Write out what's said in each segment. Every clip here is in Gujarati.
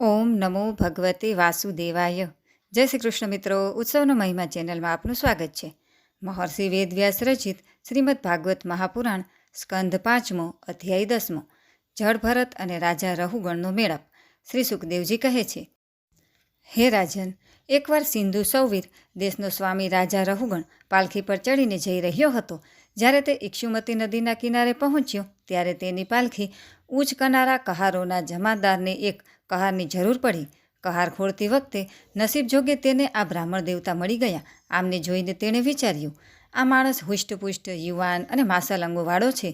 ઓમ નમો ભગવતે વાસુદેવાય. જય શ્રી કૃષ્ણ મિત્રો, ઉત્સવનો મહિમા ચેનલમાં આપનું સ્વાગત છે. મહર્ષિ વેદવ્યાસ રચિત શ્રીમદ ભાગવત મહાપુરાણ સ્કંધ પાંચમો અધ્યાય દસમો. જળ ભરત અને રાજા રહુગણનો મેળાપ, શ્રી સુખદેવજી કહે છે. હે રાજન, એકવાર સિંધુ સૌવીર, દેશનો સ્વામી રાજા રહુગણ, પાલખી પર ચડીને જઈ રહ્યો હતો. જ્યારે તે ઇક્ષુમતી નદીના કિનારે પહોંચ્યો, ત્યારે તેની પાલખી ઉચ્ચ કનારા કહારોના જમાદારને એક કહારની જરૂર પડી. કહાર ખોળતી વખતે નસીબ જોગે તેને આ બ્રાહ્મણ દેવતા મળી ગયા. આમને જોઈને તેણે વિચાર્યું, આ માણસ હુષ્ટપુષ્ટ યુવાન અને માસલ અંગોવાળો છે.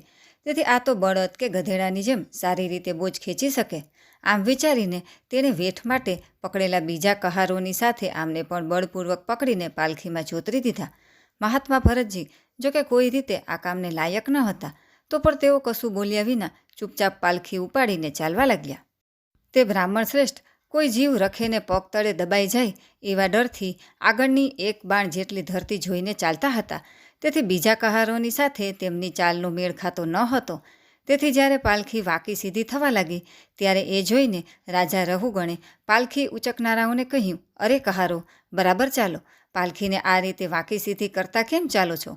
તેથી આ તો બળદ કે ગધેડાની જેમ સારી રીતે બોજ ખેંચી શકે. આમ વિચારીને તેણે વેઠ માટે પકડેલા બીજા કહારોની સાથે આમને પણ બળપૂર્વક પકડીને પાલખીમાં જોતરી દીધા. મહાત્મા ભરતજી જો કે કોઈ રીતે આ કામને લાયક ન હતા, તો પણ તેઓ કશું બોલ્યા વિના ચૂપચાપ પાલખી ઉપાડીને ચાલવા લાગ્યા. તે બ્રાહ્મણ શ્રેષ્ઠ કોઈ જીવ રખેને પગ તળે દબાઈ જાય એવા ડરથી આગળની એક બાણ જેટલી ધરતી જોઈને ચાલતા હતા, તેથી બીજા કહારોની સાથે તેમની ચાલનો મેળ ખાતો ન હતો. તેથી જ્યારે પાલખી વાકી સીધી થવા લાગી, ત્યારે એ જોઈને રાજા રહુગણે પાલખી ઉચકનારાઓને કહ્યું, અરે કહારો, બરાબર ચાલો. પાલખીને આ રીતે વાકી સીધી કરતા કેમ ચાલો છો?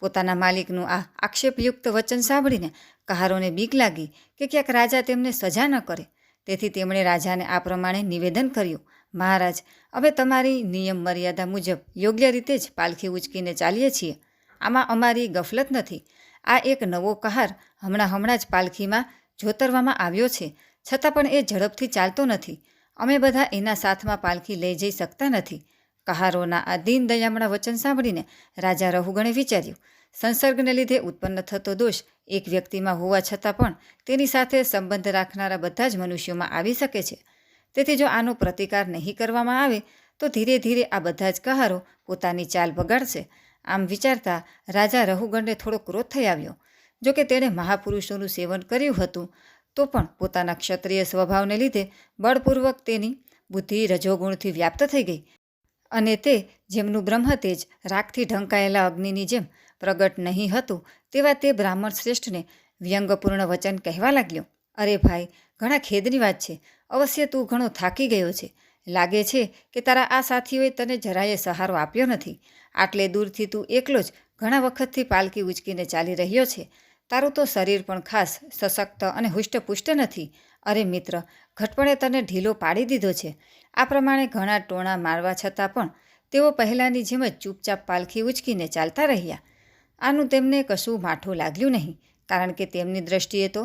પોતાના માલિકનું આ આક્ષેપયુક્ત વચન સાંભળીને કહારોને બીક લાગી કે ક્યાંક રાજા તેમને સજા ન કરે. તેથી તેમણે રાજાને આ પ્રમાણે નિવેદન કર્યું, મહારાજ અમે તમારી નિયમ મર્યાદા મુજબ યોગ્ય રીતે જ પાલખી ઉચકીને ચાલીએ છીએ. આમાં અમારી ગફલત નથી. આ એક નવો કહાર હમણાં હમણાં જ પાલખીમાં જોતરવામાં આવ્યો છે. છતાં પણ એ ઝડપથી ચાલતો નથી. અમે બધા એના સાથમાં પાલખી લઈ જઈ શકતા નથી. કહારોના આ દીન દયામણા વચન સાંભળીને રાજા રહુગણે વિચાર્યું, સંસર્ગને લીધે ઉત્પન્ન થતો દોષ એક વ્યક્તિમાં હોવા છતાં પણ તેની સાથે સંબંધ રાખનારા બધા જ મનુષ્યોમાં આવી શકે છે. તેથી જો આનો પ્રતિકાર નહીં કરવામાં આવે, તો ધીરે ધીરે આ બધા જ કહારો પોતાની ચાલ બગાડશે. આમ વિચારતા રાજા રહુગણને થોડો ક્રોધ થઈ આવ્યો. જો કે તેણે મહાપુરુષોનું સેવન કર્યું હતું, તો પણ પોતાના ક્ષત્રિય સ્વભાવને લીધે બળપૂર્વક તેની બુદ્ધિ રજોગુણથી વ્યાપ્ત થઈ ગઈ. અને તે જેમનું બ્રહ્મતેજ રાખથી ઢંકાયેલા અગ્નિની જેમ પ્રગટ નહીં હતું તેવા તે બ્રાહ્મણ શ્રેષ્ઠને વ્યંગપૂર્ણ વચન કહેવા લાગ્યો. અરે ભાઈ, ઘણા ખેદની વાત છે. અવશ્ય તું ઘણો થાકી ગયો છે. લાગે છે કે તારા આ સાથીઓએ તને જરાયે સહારો આપ્યો નથી. આટલે દૂરથી તું એકલો જ ઘણા વખતથી પાલકી ઉચકીને ચાલી રહ્યો છે. તારું તો શરીર પણ ખાસ સશક્ત અને હુષ્ટપુષ્ટ નથી. અરે મિત્ર, ઘટપણે તને ઢીલો પાડી દીધો છે. આ પ્રમાણે ઘણા ટોણા મારવા છતાં પણ તેઓ પહેલાંની જેમ જ ચૂપચાપ પાલખી ઉચકીને ચાલતા રહ્યા. આનું તેમને કશું માઠું લાગ્યું નહીં, કારણ કે તેમની દ્રષ્ટિએ તો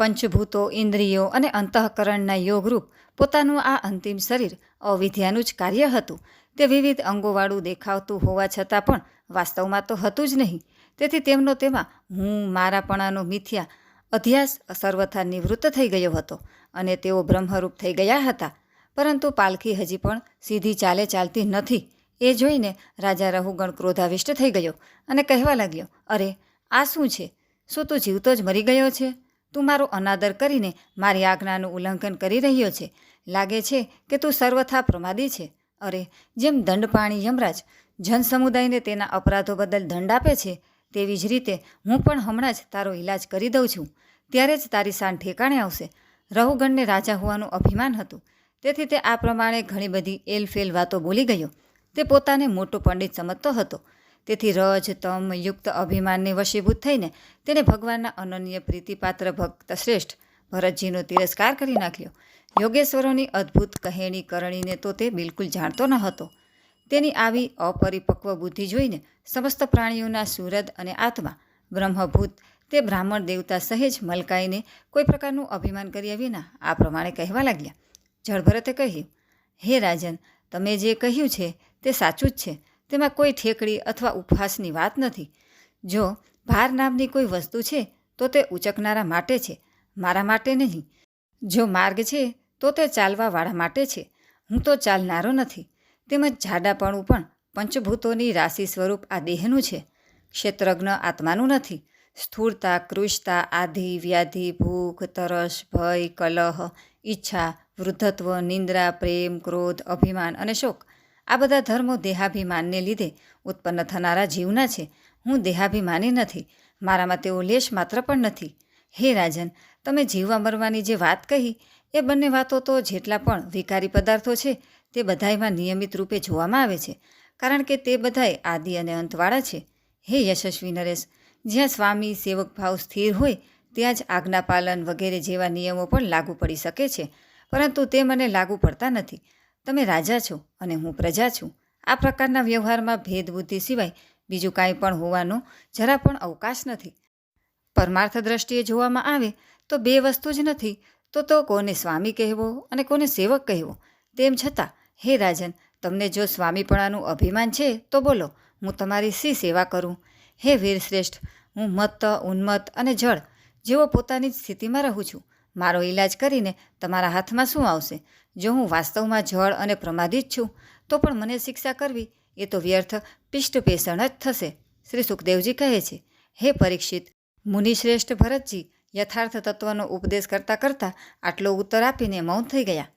પંચભૂતો, ઇન્દ્રિયો અને અંતઃકરણના યોગરૂપ પોતાનું આ અંતિમ શરીર અવિધ્યાનું જ કાર્ય હતું. તે વિવિધ અંગોવાળું દેખાવતું હોવા છતાં પણ વાસ્તવમાં તો હતું જ નહીં. તેથી તેમનો તેમાં હું, મારાપણાનો મિથ્યા અધ્યાસ સર્વથા નિવૃત્ત થઈ ગયો હતો અને તેઓ બ્રહ્મરૂપ થઈ ગયા હતા. પરંતુ પાલખી હજી પણ સીધી ચાલે ચાલતી નથી. એ જોઈને રાજા રહુગણ ક્રોધાવિષ્ટ થઈ ગયો અને કહેવા લાગ્યો, અરે, આ શું છે? શું તું જીવતો જ મરી ગયો છે? તું મારો અનાદર કરીને મારી આજ્ઞાનું ઉલ્લંઘન કરી રહ્યો છે. લાગે છે કે તું સર્વથા પ્રમાદી છે. અરે, જેમ દંડપાણી યમરાજ જનસમુદાયને તેના અપરાધો બદલ દંડ આપે છે, તેવી જ રીતે હું પણ હમણાં જ તારો ઈલાજ કરી દઉં છું. ત્યારે જ તારી શાન ઠેકાણે આવશે. રહુગણને રાજા હોવાનું અભિમાન હતું. તેથી તે આ પ્રમાણે ઘણી બધી એલફેલ વાતો બોલી ગયો. તે પોતાને મોટો પંડિત સમજતો હતો. તેથી રજ, તમ, યુક્ત અભિમાનને વશીભૂત થઈને તેણે ભગવાનના અનન્ય પ્રીતિપાત્ર ભક્ત શ્રેષ્ઠ ભરતજીનો તિરસ્કાર કરી નાખ્યો. યોગેશ્વરોની અદ્ભુત કહેણી કરણીને તો તે બિલકુલ જાણતો ન હતો. તેની આવી અપરિપક્વ બુદ્ધિ જોઈને સમસ્ત પ્રાણીઓના સુરદ અને આત્મા, બ્રહ્મભૂત તે બ્રાહ્મણ દેવતા સહેજ મલકાઈને કોઈ પ્રકારનું અભિમાન કર્યા વિના આ પ્રમાણે કહેવા લાગ્યા. જળભરતે કહ્યું, હે રાજન, તમે જે કહ્યું છે તે સાચું જ છે. તેમાં કોઈ ઠેકડી અથવા ઉપહાસની વાત નથી. જો ભાર નામની કોઈ વસ્તુ છે, તો તે ઉચકનારા માટે છે, મારા માટે નહીં. જો માર્ગ છે, તો તે ચાલવાવાળા માટે છે. હું તો ચાલનારો નથી. તેમજ જાડાપણું પણ પંચભૂતોની રાશિ સ્વરૂપ આ દેહનું છે. ક્ષેત્રજ્ઞ આત્માનું નથી. સ્થૂળતા કૃશતા આધિ, વ્યાધિ, ભૂખ, તરસ, ભય, કલહ, ઈચ્છા વૃદ્ધત્વ, નિંદ્રા, પ્રેમ, ક્રોધ, અભિમાન અને શોક. આ બધા ધર્મો દેહાભિમાનને લીધે ઉત્પન્ન થનારા જીવના છે. હું દેહાભિમાની નથી. મારામાં તેઓ લેશ માત્ર પણ નથી. હે રાજન, તમે જીવવા મરવાની જે વાત કહી, એ બંને વાતો તો જેટલા પણ વિકારી પદાર્થો છે, તે બધાયમાં નિયમિત રૂપે જોવામાં આવે છે, કારણ કે તે બધાય આદિ અને અંતવાળા છે. હે યશસ્વી નરેશ, જ્યાં સ્વામી સેવક ભાવ સ્થિર હોય, ત્યાં જ આજ્ઞાપાલન વગેરે જેવા નિયમો પણ લાગુ પડી શકે છે. પરંતુ તે મને લાગુ પડતા નથી. તમે રાજા છો અને હું પ્રજા છું. આ પ્રકારના વ્યવહારમાં ભેદબુદ્ધિ સિવાય બીજું કાંઈ પણ હોવાનો જરા પણ અવકાશ નથી. પરમાર્થ દ્રષ્ટિએ જોવામાં આવે તો બે વસ્તુ જ નથી, તો તો કોને સ્વામી કહેવો અને કોને સેવક કહેવો? તેમ છતાં, હે રાજન, તમને જો સ્વામીપણાનું અભિમાન છે, તો બોલો, હું તમારી શી સેવા કરું? હે વીરશ્રેષ્ઠ, હું મત્ત, ઉન્મત્ત અને જળ જેવો પોતાની જ સ્થિતિમાં રહું છું. મારો ઈલાજ કરીને તમારા હાથમાં શું આવશે? જો હું વાસ્તવમાં જળ અને પ્રમાદિત છું, તો પણ મને શિક્ષા કરવી, એ તો વ્યર્થ પિષ્ટપેષણ જ થશે, શ્રી સુખદેવજી કહે છે. હે પરીક્ષિત, મુનિશ્રેષ્ઠ ભરતજી, યથાર્થ તત્વનો ઉપદેશ કરતાં કરતાં આટલો ઉત્તર આપીને મૌન થઈ ગયા.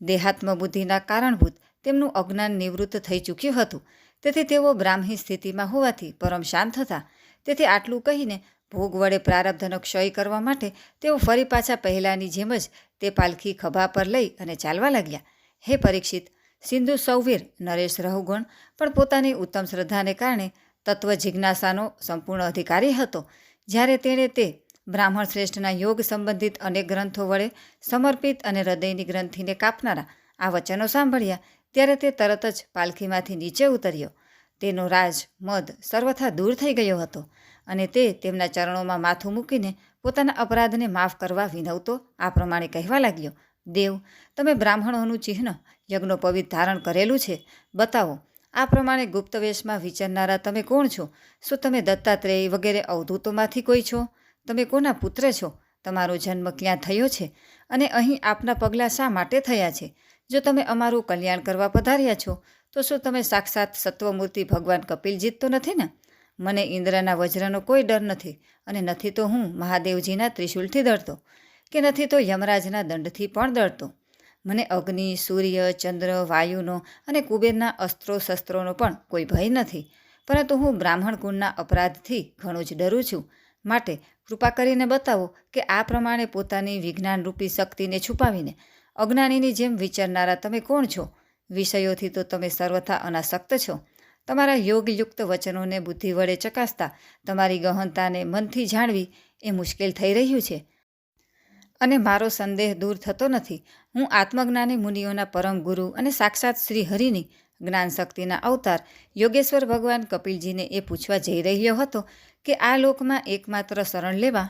દેહાત્મ બુદ્ધિના કારણભૂત તેમનું અજ્ઞાન નિવૃત્ત થઈ ચૂક્યું હતું. તેથી તેઓ બ્રાહ્મી સ્થિતિમાં હોવાથી પરમ શાંત હતા. તેથી આટલું કહીને ભોગ વડે પ્રારબ્ધનો ક્ષય કરવા માટે તેઓ ફરી પાછા પહેલાંની જેમ જ તે પાલખી ખભા પર લઈ અને ચાલવા લાગ્યા. હે પરીક્ષિત, સિંધુ સૌવીર, નરેશ રહુગુણ, પણ પોતાની ઉત્તમ શ્રદ્ધાને કારણે તત્વ જિજ્ઞાસાનો સંપૂર્ણ અધિકારી હતો. જ્યારે તેણે તે બ્રાહ્મણ શ્રેષ્ઠના યોગ સંબંધિત અનેક ગ્રંથો વડે સમર્પિત અને હૃદયની ગ્રંથિને કાપનારા આ વચનો સાંભળ્યા, ત્યારે તે તરત જ પાલખીમાંથી નીચે ઉતર્યો. તેનો રાજ, મદ સર્વથા દૂર થઈ ગયો હતો. અને તે તેમના ચરણોમાં માથું મૂકીને પોતાના અપરાધને માફ કરવા વિનવતો આ પ્રમાણે કહેવા લાગ્યો, દેવ, તમે બ્રાહ્મણોનું ચિહ્ન યજ્ઞોપવિત ધારણ કરેલું છે. બતાવો, આ પ્રમાણે ગુપ્ત વેશમાં વિચરનારા તમે કોણ છો? શું તમે દત્તાત્રેય વગેરે અવધૂતોમાંથી કોઈ છો? તમે કોના પુત્ર છો? તમારો જન્મ ક્યાં થયો છે? અને અહીં આપના પગલાં શા માટે થયા છે? જો તમે અમારું કલ્યાણ કરવા પધાર્યા છો, તો શું તમે સાક્ષાત સત્વમૂર્તિ ભગવાન કપિલજીત તો નથી ને? મને ઇન્દ્રના વજ્રનો કોઈ ડર નથી અને નથી તો હું મહાદેવજીના ત્રિશુલથી ડરતો કે નથી તો યમરાજના દંડથી પણ ડરતો મને અગ્નિ, સૂર્ય, ચંદ્ર, વાયુનો અને કુબેરના અસ્ત્રો, શસ્ત્રોનો પણ કોઈ ભય નથી. પરંતુ હું બ્રાહ્મણ ગુણના અપરાધથી ઘણું જ ડરું છું. માટે કૃપા કરીને બતાવો કે આ પ્રમાણે પોતાની વિજ્ઞાનરૂપી શક્તિને છુપાવીને અજ્ઞાનીની જેમ વિચારનારા તમે કોણ છો? વિષયોથી તો તમે સર્વથા અનાસક્ત છો. તમારા યોગયુક્ત વચનોને બુદ્ધિ વડે ચકાસતા તમારી ગહનતાને મનથી જાણવી એ મુશ્કેલ થઈ રહ્યું છે. અને મારો સંદેહ દૂર થતો નથી. હું આત્મજ્ઞાની મુનિઓના પરમ ગુરુ અને સાક્ષાત શ્રી હરિની જ્ઞાન શક્તિના અવતાર યોગેશ્વર ભગવાન કપિલજીને એ પૂછવા જઈ રહ્યો હતો કે આ લોકમાં એકમાત્ર શરણ લેવા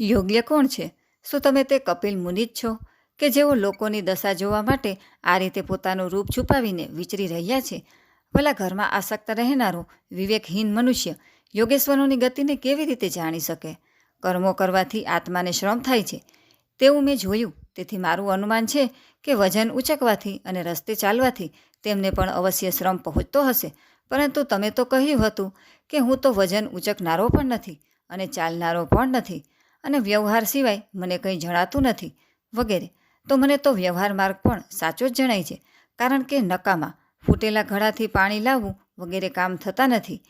યોગ્ય કોણ છે? શું તમે તે કપિલ મુનિ જ છો કે જેઓ લોકોની દશા જોવા માટે આ રીતે પોતાનું રૂપ છુપાવીને વિચરી રહ્યા છે? ભલા ઘરમાં આસક્ત રહેનારો વિવેકહીન મનુષ્ય યોગેશ્વરોની ગતિને કેવી રીતે જાણી શકે? કર્મો કરવાથી આત્માને શ્રમ થાય છે. તેવું મેં જોયું. તેથી મારું અનુમાન છે કે વજન ઉચકવાથી અને રસ્તે ચાલવાથી તેમને પણ અવશ્ય શ્રમ પહોંચતો હશે. પરંતુ તમે તો કહ્યું હતું કે હું તો વજન ઉચકનારો પણ નથી અને ચાલનારો પણ નથી અને વ્યવહાર સિવાય મને કંઈ જણાતું નથી વગેરે. તો મને તો વ્યવહાર માર્ગ પણ સાચો જ જણાય છે. કારણ કે નકામા ફૂટેલા ઘડાથી પાણી લાવવું વગેરે કામ થતા નથી.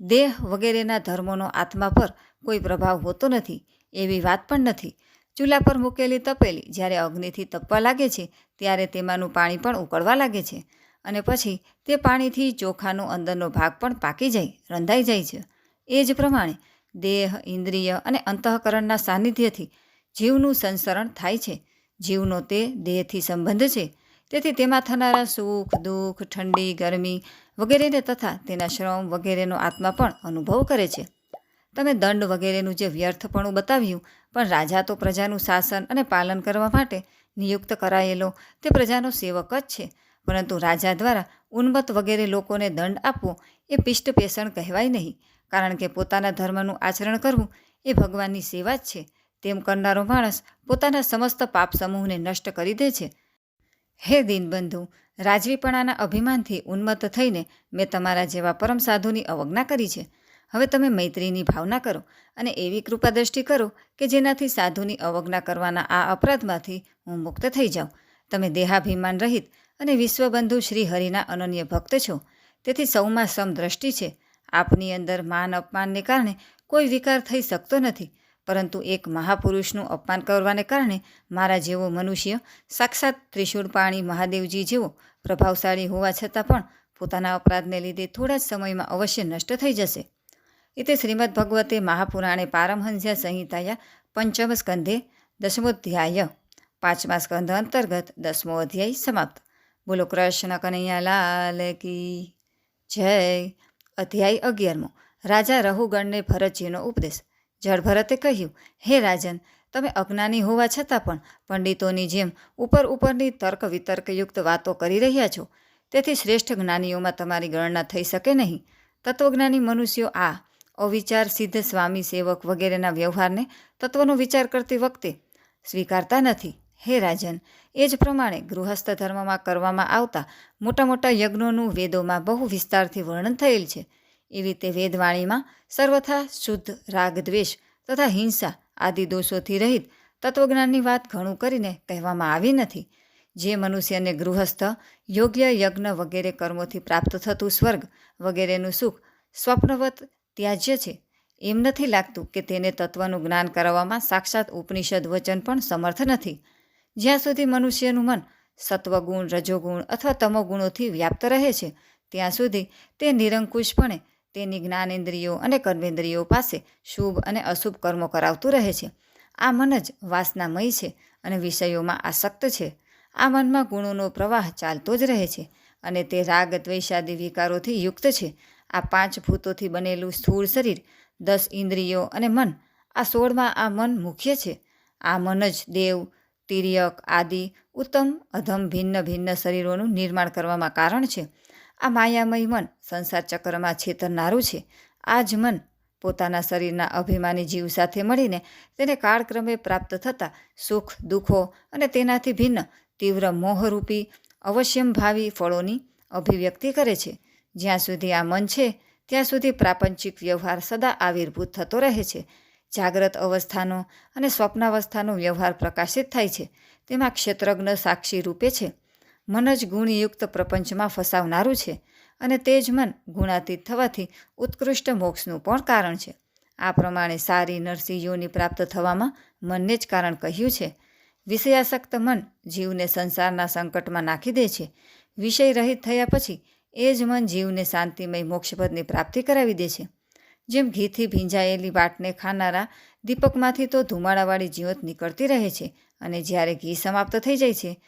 દેહ વગેરેના ધર્મોનો આત્મા પર કોઈ પ્રભાવ હોતો નથી, એવી વાત પણ નથી. ચૂલા પર મૂકેલી તપેલી જ્યારે અગ્નિથી તપવા લાગે છે, ત્યારે તેમાંનું પાણી પણ ઉકળવા લાગે છે અને પછી તે પાણીથી ચોખાનો અંદરનો ભાગ પણ પાકી જાય, રંધાઈ જાય છે. એ જ પ્રમાણે દેહ, ઇન્દ્રિય અને અંતઃકરણના સાનિધ્યથી જીવનું સંસરણ થાય છે. જીવનો તે દેહથી સંબંધ છે તેથી તેમાં થનારા સુખ, દુઃખ, ઠંડી, ગરમી વગેરેને તથા તેના શ્રમ વગેરેનો આત્મા પણ અનુભવ કરે છે. તમે દંડ વગેરેનું જે વ્યર્થપણું બતાવ્યું, પણ રાજા તો પ્રજાનું શાસન અને પાલન કરવા માટે નિયુક્ત કરાયેલો, તે પ્રજાનો સેવક જ છે. પરંતુ રાજા દ્વારા ઉન્મત વગેરે લોકોને દંડ આપવો એ પિષ્ટ પેષણ કહેવાય નહીં, કારણ કે પોતાના ધર્મનું આચરણ કરવું એ ભગવાનની સેવા જ છે. તેમ કરનારો માણસ પોતાના સમસ્ત પાપ સમૂહને નષ્ટ કરી દે છે. હે દીનબંધુ, રાજવીપણાના અભિમાનથી ઉન્મત્ત થઈને મેં તમારા જેવા પરમ સાધુની અવજ્ઞા કરી છે. હવે તમે મૈત્રીની ભાવના કરો અને એવી કૃપા દ્રષ્ટિ કરો કે જેનાથી સાધુની અવજ્ઞા કરવાના આ અપરાધમાંથી હું મુક્ત થઈ જાઉં. તમે દેહાભિમાન રહિત અને વિશ્વબંધુ શ્રી હરિના અનન્ય ભક્ત છો. તેથી સૌમાં સમદ્રષ્ટિ છે. આપની અંદર માન અપમાનને કારણે કોઈ વિકાર થઈ શકતો નથી. પરંતુ એક મહાપુરુષનું અપમાન કરવાને કારણે મારા જેવો મનુષ્ય સાક્ષાત ત્રિશુળપાણી મહાદેવજી જેવો પ્રભાવશાળી હોવા છતાં પણ પોતાના અપરાધને લીધે થોડા જ સમયમાં અવશ્ય નષ્ટ થઈ જશે. એ તે શ્રીમદ ભગવતે મહાપુરાણે પારમહંસ્ય સંહિતાયા પંચમ સ્કંધે દશમોધ્યાય પાંચમા સ્કંધ અંતર્ગત દસમો અધ્યાય સમાપ્ત. બોલો કૃષ્ણ કનૈયા લાલ કી જય. અધ્યાય અગિયારમો. રાજા રહુગણને ભરતજીનો ઉપદેશ. જળ ભરતે કહ્યું, હે રાજન, તમે અજ્ઞાની હોવા છતાં પણ પંડિતોની જેમ ઉપર ઉપરની તર્ક વિતર્કયુક્ત વાતો કરી રહ્યા છો. તેથી શ્રેષ્ઠ જ્ઞાનીઓમાં તમારી ગણના થઈ શકે નહીં. તત્વજ્ઞાની મનુષ્યો આ અવિચાર સિદ્ધ સ્વામી સેવક વગેરેના વ્યવહારને તત્વનો વિચાર કરતી વખતે સ્વીકારતા નથી. હે રાજન, એ જ પ્રમાણે ગૃહસ્થ ધર્મમાં કરવામાં આવતા મોટા મોટા યજ્ઞોનું વેદોમાં બહુ વિસ્તારથી વર્ણન થયેલ છે. એવી રીતે વેદવાણીમાં સર્વથા શુદ્ધ રાગ દ્વેષ તથા હિંસા આદિ દોષોથી રહિત તત્વજ્ઞાનની વાત ઘણું કરીને કહેવામાં આવી નથી. જે મનુષ્યને ગૃહસ્થ, યોગ્ય યજ્ઞ વગેરે કર્મોથી પ્રાપ્ત થતું સ્વર્ગ વગેરેનું સુખ સ્વપ્નવત ત્યાજ્ય છે. એમ નથી લાગતું કે તેને તત્વનું જ્ઞાન કરાવવામાં સાક્ષાત ઉપનિષદ વચન પણ સમર્થ નથી. જ્યાં સુધી મનુષ્યનું મન સત્વગુણ, રજોગુણ અથવા તમોગુણોથી વ્યાપ્ત રહે છે, ત્યાં સુધી તે નિરંકુશપણે તેની જ્ઞાનેન્દ્રિયો અને કર્મેન્દ્રિયો પાસે શુભ અને અશુભ કર્મો કરાવતું રહે છે. આ મન જ વાસનામય છે અને વિષયોમાં આસક્ત છે. આ મનમાં ગુણોનો પ્રવાહ ચાલતો જ રહે છે અને તે રાગ, દ્વેષાદી વિકારોથી યુક્ત છે. આ પાંચ ભૂતોથી બનેલું સ્થૂળ શરીર, દસ ઇન્દ્રિયો અને મન, આ સોળમાં આ મન મુખ્ય છે. આ મન જ દેવ, તિર્યક, આદિ, ઉત્તમ, અધમ, ભિન્ન ભિન્ન શરીરોનું નિર્માણ કરવામાં કારણ છે. આ માયામય મન સંસાર ચક્રમાં છેતરનારું છે. આ જ મન પોતાના શરીરના અભિમાની જીવ સાથે મળીને તેને કાળક્રમે પ્રાપ્ત થતા સુખ, દુઃખો અને તેનાથી ભિન્ન તીવ્ર મોહરૂપી અવશ્યમભાવી ફળોની અભિવ્યક્તિ કરે છે. જ્યાં સુધી આ મન છે, ત્યાં સુધી પ્રાપંચિક વ્યવહાર સદા આવિર્ભૂત થતો રહે છે. જાગ્રત અવસ્થાનો અને સ્વપ્નાવસ્થાનો વ્યવહાર પ્રકાશિત થાય છે. તેમાં ક્ષેત્રજ્ઞ સાક્ષી રૂપે છે. મન જ ગુણયુક્ત પ્રપંચમાં ફસાવનારું છે અને તે જ મન ગુણાતીત થવાથી ઉત્કૃષ્ટ મોક્ષનું પણ કારણ છે. આ પ્રમાણે સારી નરસિંહ યોની પ્રાપ્ત થવામાં મનને જ કારણ કહ્યું છે. વિષયાસક્ત મન જીવને સંસારના સંકટમાં નાખી દે છે. વિષય રહિત થયા પછી એ જ મન જીવને શાંતિમય મોક્ષપદની પ્રાપ્તિ કરાવી દે છે. જેમ ઘીથી ભીંજાયેલી વાટને ખાનારા દીપકમાંથી તો ધુમાડાવાળી જીવત નીકળતી રહે છે અને જ્યારે ઘી સમાપ્ત થઈ જાય છે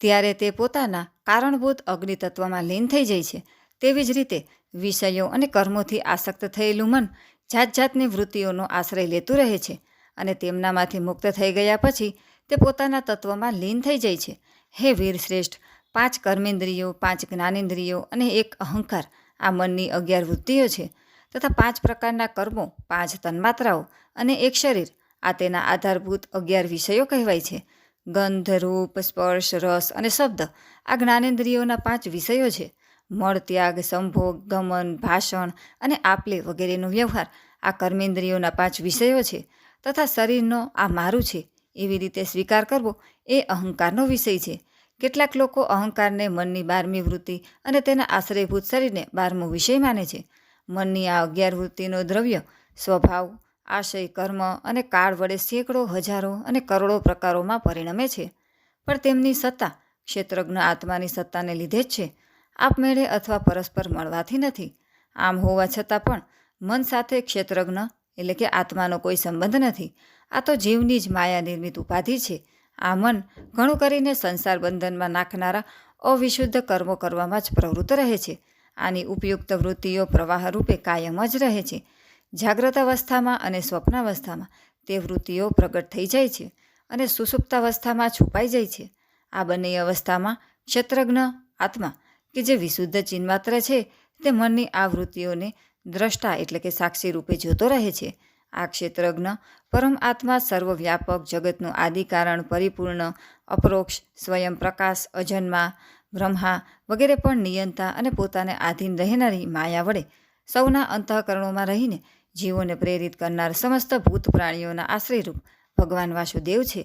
ત્યારે તે પોતાના કારણભૂત અગ્નિતત્વમાં લીન થઈ જાય છે. તેવી જ રીતે વિષયો અને કર્મોથી આસક્ત થયેલું મન જાત જાતની વૃત્તિઓનો આશ્રય લેતું રહે છે અને તેમનામાંથી મુક્ત થઈ ગયા પછી તે પોતાના તત્વમાં લીન થઈ જાય છે. હે વીર શ્રેષ્ઠ, પાંચ કર્મેન્દ્રિયો, પાંચ જ્ઞાનેન્દ્રિયો અને એક અહંકાર આ મનની અગિયાર વૃત્તિઓ છે તથા પાંચ પ્રકારના કર્મો, પાંચ તન્માત્રાઓ અને એક શરીર આ તેના આધારભૂત અગિયાર વિષયો કહેવાય છે. ગંધ રૂપ સ્પર્શ, રસ અને શબ્દ. આ જ્ઞાનેન્દ્રિયોના પાંચ વિષયો છે. મળ, ત્યાગ, સંભોગ, ગમન, ભાષણ અને આપલે વગેરેનો વ્યવહાર. આ કર્મેન્દ્રિયોના પાંચ વિષયો છે તથા શરીરનો આ મારું છે. એવી રીતે સ્વીકાર કરવો એ અહંકારનો વિષય છે. કેટલાક લોકો અહંકારને મનની બારમી વૃત્તિ અને તેના આશ્રયભૂત શરીરને બારમો વિષય માને છે. મનની આ અગિયાર વૃત્તિનો દ્રવ્ય સ્વભાવ આશય, કર્મ અને કાળ વડે સેંકડો, હજારો અને કરોડો પ્રકારોમાં પરિણમે છે. પણ તેમની સત્તા ક્ષેત્રજ્ઞ આત્માની સત્તાને લીધે જ છે. આપમેળે અથવા પરસ્પર મળવાથી નથી. આમ હોવા છતાં પણ મન સાથે ક્ષેત્રજ્ઞ એટલે કે આત્માનો કોઈ સંબંધ નથી. આ તો જીવની જ માયા નિર્મિત ઉપાધિ છે. આ મન ઘણું કરીને સંસાર બંધનમાં નાખનારા અવિશુદ્ધ કર્મો કરવામાં જ પ્રવૃત્ત રહે છે. આની ઉપયુક્ત વૃત્તિઓ પ્રવાહ રૂપે કાયમ જ રહે છે. જાગ્રત અવસ્થામાં અને સ્વપ્નાવસ્થામાં તે વૃત્તિઓ પ્રગટ થઈ જાય છે અને સુસુપ્તાવસ્થામાં છુપાઈ જાય છે. આ બંને અવસ્થામાં ક્ષત્રજ્ઞ, આત્મા કે જે વિશુદ્ધ ચિન્માત્ર છે, તે મનની આ વૃત્તિઓને દ્રષ્ટા એટલે કે સાક્ષી રૂપે જોતો રહે છે. આ ક્ષેત્રજ્ઞ પરમ આત્મા સર્વવ્યાપક જગતનું આદિકારણ, પરિપૂર્ણ, અપરોક્ષ, સ્વયં પ્રકાશ, અજન્મા, બ્રહ્મા વગેરે પણ નિયંતા અને પોતાને આધીન રહેનારી માયા વડે સૌના અંતઃકરણોમાં રહીને જીવોને પ્રેરિત કરનાર સમસ્ત ભૂત પ્રાણીઓના આશ્રયરૂપ ભગવાન વાસુદેવ છે,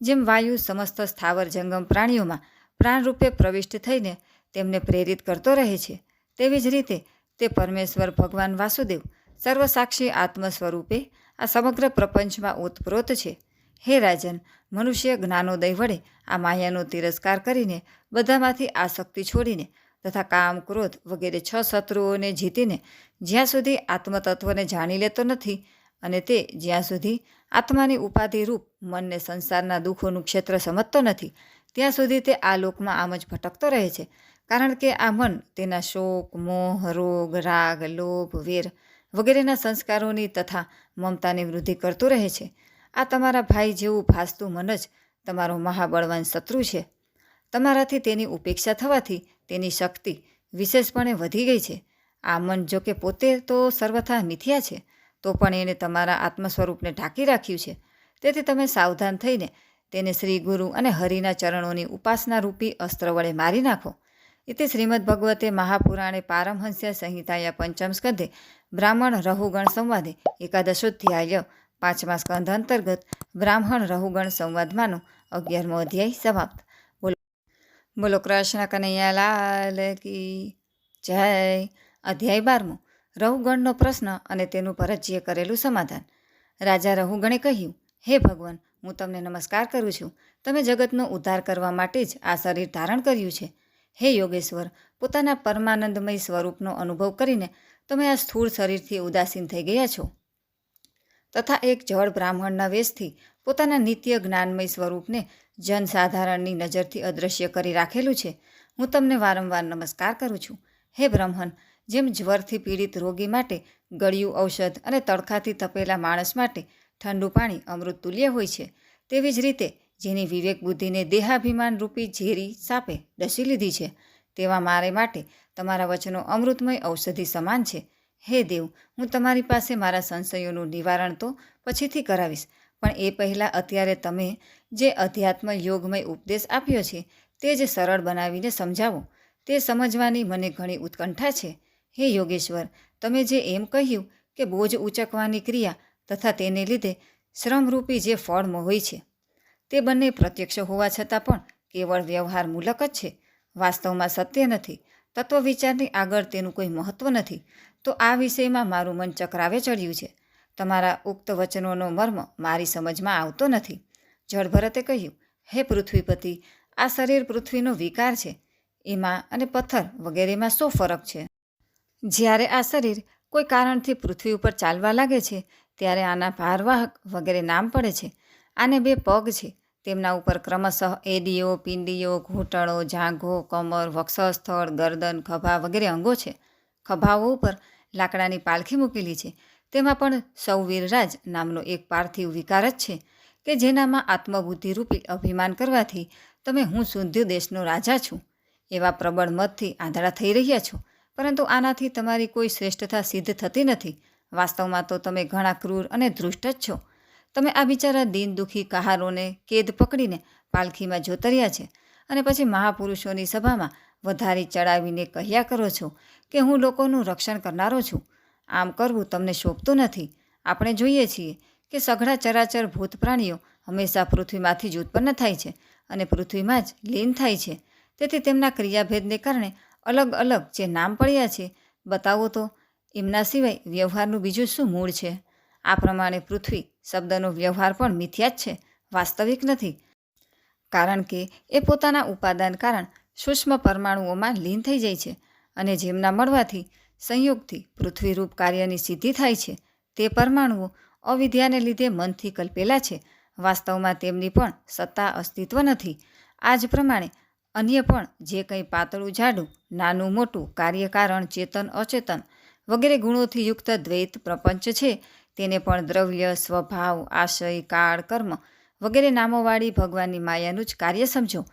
જેમ વાયુ સમસ્ત સ્થાવર જંગમ પ્રાણીઓમાં પ્રાણરૂપે પ્રવિષ્ટ થઈને તેમને પ્રેરિત કરતો રહે છે, તેવી જ રીતે તે પરમેશ્વર ભગવાન વાસુદેવ સર્વસાક્ષી આત્મ સ્વરૂપે આ સમગ્ર પ્રપંચમાં ઓતપ્રોત છે. હે રાજન, મનુષ્ય જ્ઞાનોદય વડે આ માયાનો તિરસ્કાર કરીને બધામાંથી આસક્તિ છોડીને તથા કામ ક્રોધ વગેરે છ શત્રુઓને જીતીને જ્યાં સુધી આત્મતત્વને જાણી લેતો નથી અને તે જ્યાં સુધી આત્માની ઉપાધિરૂપ મનને સંસારના દુઃખોનું ક્ષેત્ર સમજતો નથી, ત્યાં સુધી તે આ લોકમાં આમ જ ભટકતો રહે છે. કારણ કે આ મન તેના શોક, મોહ, રોગ, રાગ, લોભ, વેર વગેરેના સંસ્કારોની તથા મમતાની વૃદ્ધિ કરતું રહે છે. આ તમારા ભાઈ જેવું ભાસતું મન જ તમારો મહાબળવાન શત્રુ છે. તમારાથી તેની ઉપેક્ષા થવાથી તેની શક્તિ વિશેષપણે વધી ગઈ છે. આ મન જો કે પોતે તો સર્વથા મિથ્યા છે, તો પણ એણે તમારા આત્મ સ્વરૂપને ઢાંકી રાખ્યું છે. તેથી તમે સાવધાન થઈને તેને શ્રી ગુરુ અને હરિના ચરણોની ઉપાસના રૂપી અસ્ત્ર વડે મારી નાખો. ઇતિ શ્રીમદ ભગવતે મહાપુરાણે પારમહંસ્ય સંહિતાયા પંચમ સ્કંધે બ્રાહ્મણ રહુગણ સંવાદે એકાદશોધ્યાય પાંચમા સ્કંધ અંતર્ગત બ્રાહ્મણ રહુગણ સંવાદમાંનો અગિયારમો અધ્યાય સમાપ્ત. બોલો કૃષ્ણ કનૈયાલાલ કી જય. અધ્યાય બારમો. રહુગણનો પ્રશ્ન અને તેનું ભરતજીએ કરેલું સમાધાન. રાજા રહુગણે કહ્યું, હે ભગવાન, હું તમને નમસ્કાર કરું છું. તમે જગતનો ઉદ્ધાર કરવા માટે જ આ શરીર ધારણ કર્યું છે. હે યોગેશ્વર, પોતાના પરમાનંદમય સ્વરૂપનો અનુભવ કરીને તમે આ સ્થૂળ શરીરથી ઉદાસીન થઈ ગયા છો. તથા એક જળ બ્રાહ્મણના વેશથી પોતાના નિત્ય જ્ઞાનમય સ્વરૂપને જનસાધારણની નજરથી અદૃશ્ય કરી રાખેલું છે. હું તમને વારંવાર નમસ્કાર કરું છું. હે બ્રહ્મન, જેમ જ્વરથી પીડિત રોગી માટે ગળ્યું ઔષધ અને તડકાથી તપેલા માણસ માટે ઠંડુ પાણી અમૃત તુલ્ય હોય છે, તેવી જ રીતે જેની વિવેક બુદ્ધિને દેહાભિમાન રૂપી ઝેરી સાપે ડસી લીધી છે, તેવા મારે માટે તમારા વચનો અમૃતમય ઔષધિ સમાન છે. હે દેવ, હું તમારી પાસે મારા સંશયોનું નિવારણ તો પછીથી કરાવીશ. પણ એ પહેલાં અત્યારે તમે જે અધ્યાત્મ યોગમય ઉપદેશ આપ્યો છે, તે જ સરળ બનાવીને સમજાવો. તે સમજવાની મને ઘણી ઉત્કંઠા છે. હે યોગેશ્વર, તમે જે એમ કહ્યું કે બોજ ઉચકવાની ક્રિયા તથા તેને લીધે શ્રમરૂપી જે ફળ હોય છે, તે બંને પ્રત્યક્ષ હોવા છતાં પણ કેવળ વ્યવહાર મૂલક જ છે. વાસ્તવમાં સત્ય નથી. તત્વ વિચારની આગળ તેનું કોઈ મહત્ત્વ નથી. તો આ વિષયમાં મારું મન ચક્રાવે ચડ્યું છે. તમારા ઉક્ત વચનોનો મર્મ મારી સમજમાં આવતો નથી. જળભરતે કહ્યું, હે પૃથ્વીપતિ, આ શરીર પૃથ્વીનો વિકાર છે. એમાં અને પથ્થર વગેરેમાં શું ફરક છે? જ્યારે આ શરીર કોઈ કારણથી પૃથ્વી ઉપર ચાલવા લાગે છે, ત્યારે આના ભારવાહક વગેરે નામ પડે છે. આને બે પગ છે. તેમના ઉપર ક્રમશઃ એડીઓ, પિંડીઓ, ઘૂંટણો, જાંઘો, કમર, વક્ષસ્થળ, ગરદન, ખભા વગેરે અંગો છે. ખભાઓ ઉપર લાકડાની પાલખી મૂકેલી છે. તેમાં પણ સૌવીરરાજ નામનો એક પાર્થિવ વિકાર જ છે કે જેનામાં આત્મબુદ્ધિરૂપી અભિમાન કરવાથી તમે હું સુંધ્ય દેશનો રાજા છું. એવા પ્રબળ મતથી આંધળા થઈ રહ્યા છો. પરંતુ આનાથી તમારી કોઈ શ્રેષ્ઠતા સિદ્ધ થતી નથી. વાસ્તવમાં તો તમે ઘણા ક્રૂર અને ધૃષ્ટ જ છો. તમે આ બિચારા દિન દુઃખી કહારોને કેદ પકડીને પાલખીમાં જોતર્યા છે અને પછી મહાપુરુષોની સભામાં વધારી ચડાવીને કહ્યા કરો છો કે હું લોકોનું રક્ષણ કરનારો છું. આમ કરવું તમને શોભતું નથી. આપણે જોઈએ છીએ કે સઘળા ચરાચર ભૂત પ્રાણીઓ હંમેશા પૃથ્વીમાંથી જ ઉત્પન્ન થાય છે અને પૃથ્વીમાં જ લીન થાય છે. તેથી તેમના ક્રિયાભેદને કારણે અલગ અલગ જે નામ પડ્યા છે, બતાવો તો. એમના સિવાય વ્યવહારનું બીજું શું મૂળ છે? આ પ્રમાણે પૃથ્વી શબ્દનો વ્યવહાર પણ મિથ્યા જ છે, વાસ્તવિક નથી. કારણ કે એ પોતાના ઉપાદાન કારણ સૂક્ષ્મ પરમાણુઓમાં લીન થઈ જાય છે અને જેમના મળવાથી સંયોગથી પૃથ્વીરૂપ કાર્યની સિદ્ધિ થાય છે. તે પરમાણુઓ અવિદ્યાને લીધે મનથી કલ્પેલા છે. વાસ્તવમાં તેમની પણ સત્તા અસ્તિત્વ નથી. આ જ પ્રમાણે અન્ય પણ જે કંઈ પાતળું, જાડું, નાનું, મોટું, કાર્યકારણ, ચેતન, અચેતન વગેરે ગુણોથી યુક્ત દ્વૈત પ્રપંચ છે, તેને પણ દ્રવ્ય, સ્વભાવ, આશય, કાળ, કર્મ વગેરે નામોવાળી ભગવાનની માયાનું જ કાર્ય સમજો.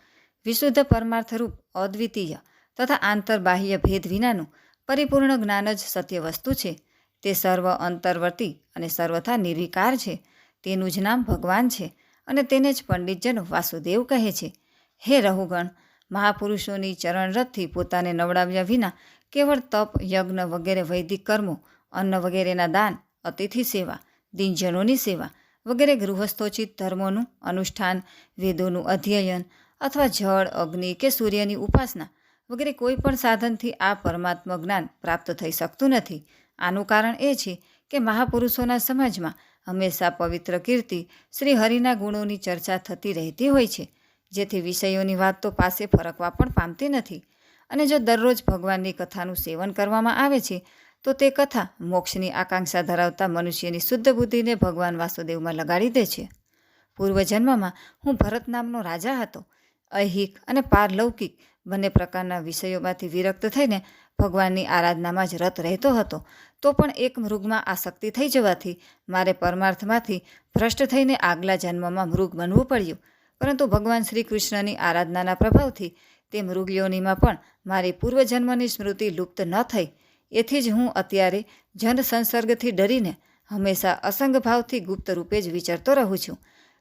વિશુદ્ધ પરમાર્થરૂપ અદ્વિતીય તથા આંતરબાહ્ય ભેદ વિનાનું પરિપૂર્ણ જ્ઞાન જ સત્ય વસ્તુ છે. તે સર્વ અંતર્વર્તી અને સર્વથા નિર્વિકાર છે. તેનું જ નામ ભગવાન છે અને તેને જ પંડિતજનો વાસુદેવ કહે છે. હે રહુગણ મહાપુરુષોની ચરણરથથી પોતાને નવડાવ્યા વિના કેવળ તપ, યજ્ઞ વગેરે વૈદિક કર્મો, અન્ન વગેરેના દાન, અતિથિ સેવા, દિનજનોની સેવા વગેરે ગૃહસ્થોચિત ધર્મોનું અનુષ્ઠાન, વેદોનું અધ્યયન અથવા જળ, અગ્નિ કે સૂર્યની ઉપાસના વગેરે કોઈ પણ સાધનથી આ પરમાત્મ જ્ઞાન પ્રાપ્ત થઈ શકતું નથી. આનું કારણ એ છે કે મહાપુરુષોના સમાજમાં હંમેશા પવિત્ર કીર્તિ, શ્રી હરિના ગુણોની ચર્ચા થતી રહેતી હોય છે. જેથી વિષયોની વાત તો પાસે ફરકવા પણ પામતી નથી. અને જો દરરોજ ભગવાનની કથાનું સેવન કરવામાં આવે છે, તો તે કથા મોક્ષની આકાંક્ષા ધરાવતા મનુષ્યની શુદ્ધ બુદ્ધિને ભગવાન વાસુદેવમાં લગાડી દે છે. પૂર્વજન્મમાં હું ભરત નામનો રાજા હતો. ઐહિક અને પારલૌકિક બંને પ્રકારના વિષયોમાંથી વિરક્ત થઈને ભગવાનની આરાધનામાં જ રત રહેતો હતો. તો પણ એક મૃગમાં આસક્તિ થઈ જવાથી મારે પરમાર્થમાંથી ભ્રષ્ટ થઈને આગલા જન્મમાં મૃગ બનવું પડ્યું. પરંતુ ભગવાન શ્રી કૃષ્ણની આરાધનાના પ્રભાવથી તે મૃગયોનીમાં પણ મારી પૂર્વજન્મની સ્મૃતિ લુપ્ત ન થઈ. એથી જ હું અત્યારે જન સંસર્ગથી ડરીને હંમેશા અસંગ ભાવથી ગુપ્ત રૂપે જ વિચરતો રહું છું.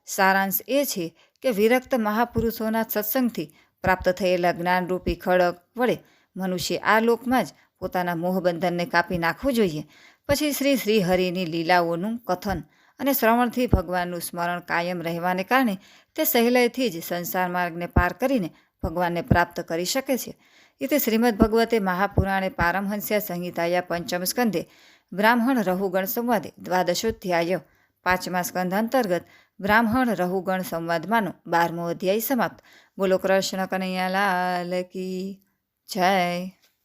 સારાંશ એ છે કે વિરક્ત મહાપુરુષોના સત્સંગથી પ્રાપ્ત થયેલા જ્ઞાનરૂપી ખડક વડે મનુષ્ય આ લોકમાં જ પોતાના મોહબંધનને કાપી નાખવું જોઈએ. પછી શ્રી શ્રી હરિની લીલાઓનું કથન અને શ્રવણથી ભગવાનનું સ્મરણ કાયમ રહેવાને કારણે તે સહેલાઈથી જ સંસાર માર્ગને પાર કરીને ભગવાનને પ્રાપ્ત કરી શકે છે. ઇતિ શ્રીમદ ભગવતે મહાપુરાણે પારમહંસ્યા સંહિતાયા પંચમ સ્કંધે બ્રાહ્મણ રહુગણ સંવાદે દ્વાદશોધ્યાય પાંચમા સ્કંધ અંતર્ગત બ્રાહ્મણ રહુગણ સંવાદમાંનો બારમો અધ્યાય સમાપ્ત. બોલો કૃષ્ણ કનૈયા લાલ કી જય.